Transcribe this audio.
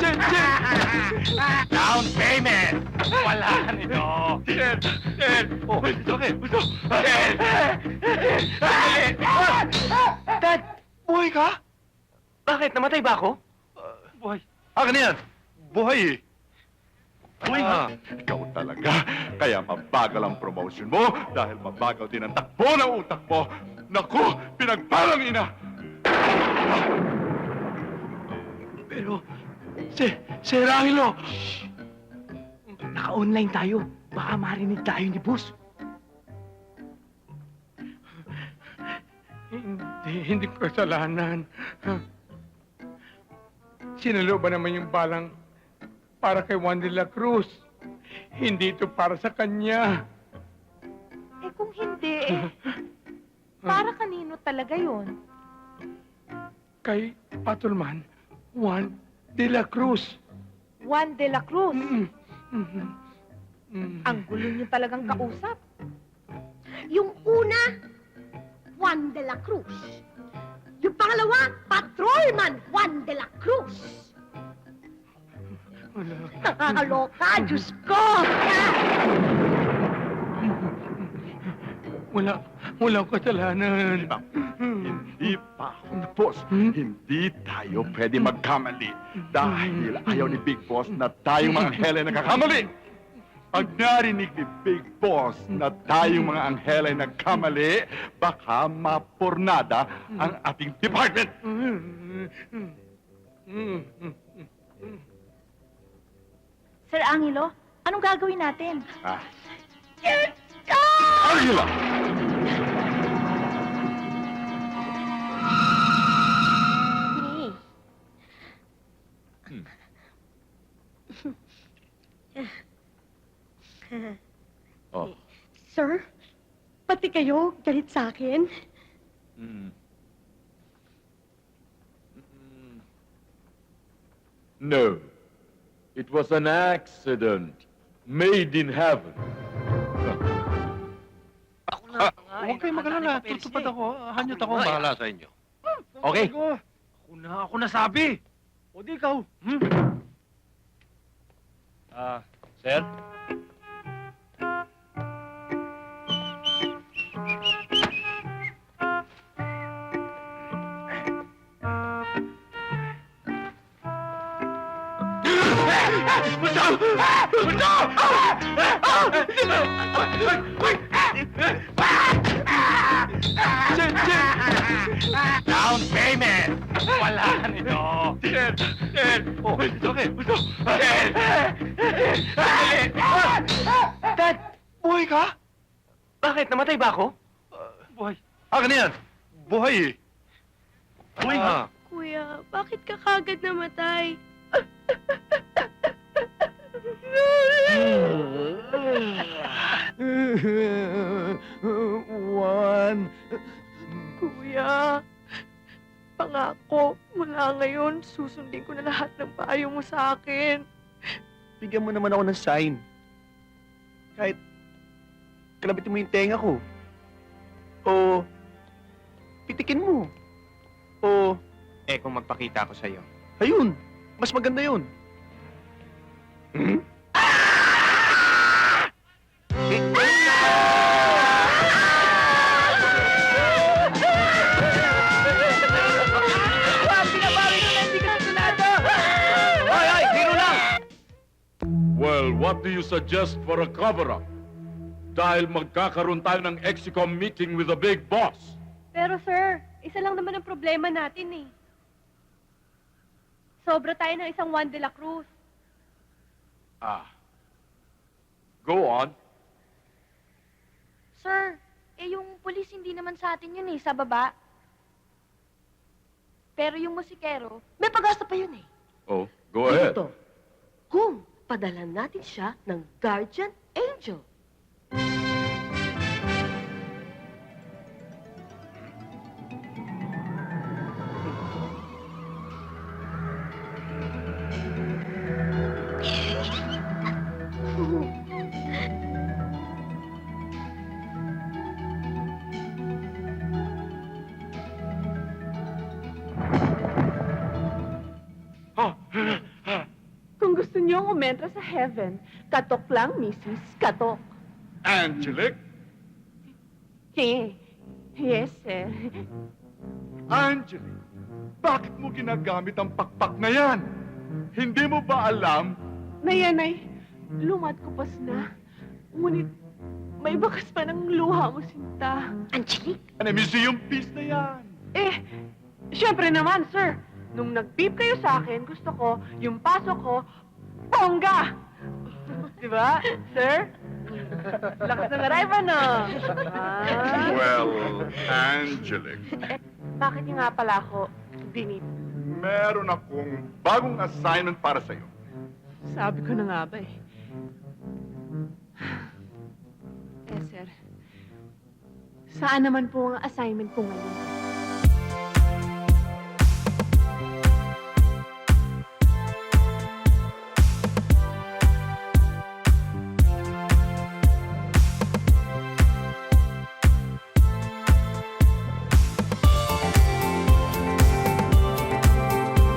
Jen, Jen! Down payment! Wala nito! Jen! Jen! Oh, bakit? Bunso! Dad! Buhay ka? Bakit? Namatay ba ako? Buhay. Akin yan. Buhay eh. Buhay Ah, ikaw talaga. Kaya mabagal ang promotion mo dahil mabagal din ang takbo ng utak mo. Naku, pinagpalang ina! Pero, si, si Rangelo! Naka-online tayo. Baka marinig tayo ni boss. Hindi, hindi ko kasalanan. Sinalo ba naman yung balang para kay Juan de la Cruz? Hindi ito para sa kanya. Eh kung hindi, eh, para kanino talaga yon? Kay Patulman, Juan de la Cruz. Juan de la Cruz. Mm, mm, mm. Ang gulo niyo talagang kausap. Yung una, Juan de la Cruz. Yung pangalawa, Patrolman Nakakaloka, Diyos ko! Wala, wala akong kasalanan. Hindi pa ako tapos. Hmm? Hindi tayo pwede magkamali dahil ayaw ni Big Boss na tayong mga anghel ay nagkakamali. Pag narinig ni Big Boss na tayong mga anghel ay nagkamali, baka mapurnada ang ating department. Sir Angelo, anong gagawin natin? Ah. Angela! Oh. Sir, pati kayo galit sa akin? Mm. Mm. No. It was an accident made in heaven. Ako na. Huwag kayong mag-alala. Tutupad ako. Hanyot ako. Bahala sa inyo. Okay. Ako na, ako na sabi. O di ikaw. Hmm? Ah, sir? Bunso! Bunso! Jen, Jen! Down payment! Wala nito. Jen! Jen! Oh, bakit? Bunso! Dad! Buhay ka? Bakit? Namatay ba ako? Buhay. Akin na yan. Buhay eh. Buhay Ah. Kuya, bakit ka kagad namatay? Juan. Kuya, pangako, mula ngayon, susundin ko na lahat ng payo mo sa akin. Bigyan mo naman ako ng sign. Kahit kalabitin mo yung tenga ko. O pitikin mo. O Eh, kung magpakita ako sa'yo. ayun, mas maganda yun. Well, what do you suggest for a cover-up? Dahil magkakaroon tayo ng EXICOM meeting with the big boss. Pero sir, isa lang naman ang problema natin eh. Sobra tayo ng isang Juan de la Cruz. Ah. Go on. Sir, eh yung polis hindi naman sa atin yun eh, sa baba. Pero yung musikero, May pag-asa pa yun eh. Oh, go ahead. Ito, kung padalan natin siya ng guardian angel. Umentra sa heaven. Katok lang, Mrs. Katok. Angelic? Eh, yes, sir. Angelic, bakit mo ginagamit ang pakpak na yan? Hindi mo ba alam? Na yan ay lumad ko pas na. Ngunit may bakas pa ng luha mo, Sinta. Angelique, Ano, museum piece na yan. Eh, syempre naman, sir. Nung nag-beep kayo sa akin, gusto ko, yung pasok ko, bongga! Di ba, sir? Lakas ng arrival, no? Ah, Well, Angelic, eh, bakit niyo nga pala ako binip? meron akong bagong assignment para sa'yo. Sabi ko na nga ba eh. Eh, sir. Saan naman po ang assignment ko ngayon?